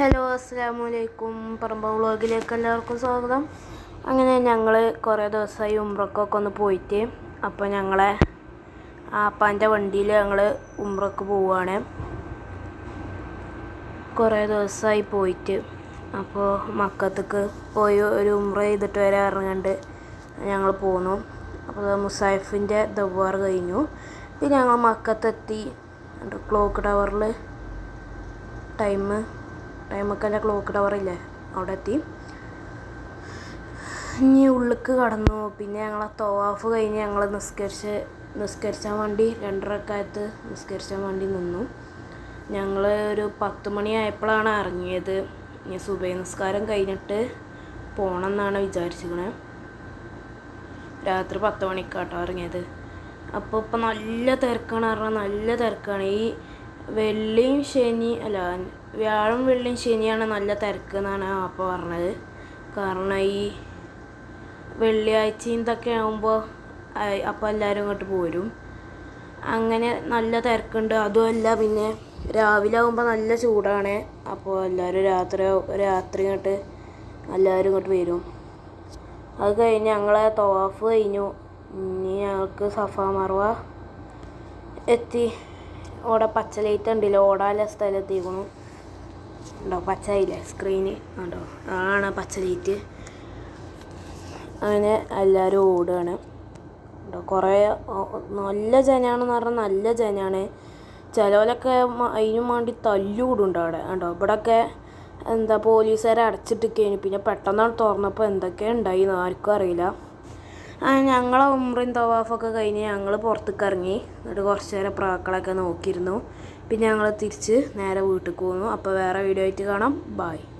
Hello അസ്സാമു അലൈക്കും പറമ്പ വ്ളോഗിലേക്ക് എല്ലാവർക്കും സ്വാഗതം. അങ്ങനെ ഞങ്ങൾ കുറേ ദിവസമായി ഉമ്രക്കൊക്കെ ഒന്ന് പോയിട്ട് അപ്പോൾ ഞങ്ങളെ ആപ്പാന്റെ വണ്ടിയിൽ ഞങ്ങൾ ഉമ്രക്ക് പോവുകയാണ് കുറേ ദിവസമായി പോയിട്ട് അപ്പോൾ മക്കത്തേക്ക് പോയി ഒരു ഉമ്ര ചെയ്തിട്ട് വരെ ഇറങ്ങണ്ട് ഞങ്ങൾ പോന്നു. അപ്പോൾ മുസാഫിന്റെ ദവാർ കഴിഞ്ഞു. പിന്നെ ഞങ്ങൾ മക്കത്തെത്തി ക്ലോക്ക് ടവറിൽ ടൈം അല്ല ക്ലോക്ക് ടവറില്ലേ അവിടെ എത്തി ഇനി ഉള്ളിക്ക് കടന്നു. പിന്നെ ഞങ്ങൾ തോവാഫ് കഴിഞ്ഞ് ഞങ്ങൾ നിസ്കരിച്ച് നിസ്കരിച്ചാൻ വേണ്ടി രണ്ടരക്കാലത്ത് നിസ്കരിച്ചാൻ വേണ്ടി നിന്നു. ഞങ്ങൾ ഒരു പത്ത് മണിയായപ്പോഴാണ് ഇറങ്ങിയത്. ഇനി സുബൈ നിസ്കാരം കഴിഞ്ഞിട്ട് പോകണം എന്നാണ് വിചാരിച്ചിരിക്കണത് രാത്രി പത്ത് മണിക്കാട്ടോ ഇറങ്ങിയത്. അപ്പോൾ ഇപ്പം നല്ല തിരക്കാണ് പറഞ്ഞാൽ നല്ല തിരക്കാണ്. ഈ വെള്ളിയും ശനി അല്ല വ്യാഴം വെള്ളിയും ശനിയാണ് നല്ല തിരക്ക് എന്നാണ് അപ്പോൾ പറഞ്ഞത്. കാരണം ഈ വെള്ളിയാഴ്ചയും ഇതൊക്കെ ആകുമ്പോൾ അപ്പോൾ എല്ലാവരും ഇങ്ങോട്ട് പോരും. അങ്ങനെ നല്ല തിരക്കുണ്ട്. അതുമല്ല പിന്നെ രാവിലെ ആകുമ്പോൾ നല്ല ചൂടാണ്. അപ്പോൾ എല്ലാവരും രാത്രി രാത്രി ഇങ്ങോട്ട് എല്ലാവരും ഇങ്ങോട്ട് വരും. അത് കഴിഞ്ഞ് ഞങ്ങളെ തവാഫ് കഴിഞ്ഞു. ഇനി ഞങ്ങൾക്ക് സഫ മറവ എത്തി. ഓടെ പച്ച ലൈറ്റ് ഉണ്ടല്ലോ ഓടാല സ്ഥലത്തേക്കുന്നു ഉണ്ടോ പച്ചയില്ലേ സ്ക്രീന് ഉണ്ടോ ആണ് പച്ച ലൈറ്റ് അങ്ങനെ എല്ലാവരും ഓടുകയാണ് ഉണ്ടോ കുറേ നല്ല ജനാണെന്ന് പറഞ്ഞാൽ നല്ല ജനാണ് ചിലവരൊക്കെ അതിനും വേണ്ടി തല്ലുകൂടുണ്ട് അവിടെ. ഉണ്ടോ ഇവിടെയൊക്കെ എന്താ പോലീസുകാരെ അടച്ചിട്ടിരിക്കുകയാണ് പിന്നെ പെട്ടെന്നാണ് തുറന്നപ്പോൾ എന്തൊക്കെ ഉണ്ടായി ആർക്കും അറിയില്ല. ഞങ്ങളെ ഉമ്രയും തവാഫൊക്കെ കഴിഞ്ഞ് ഞങ്ങൾ പുറത്തേക്ക് ഇറങ്ങി. എന്നിട്ട് കുറച്ച് നേരം പ്രാക്കളൊക്കെ നോക്കിയിരുന്നു. പിന്നെ ഞങ്ങൾ തിരിച്ച് നേരെ വീട്ടിൽ പോന്നു. അപ്പോൾ വേറെ വീഡിയോ ആയിട്ട് കാണാം. ബായ്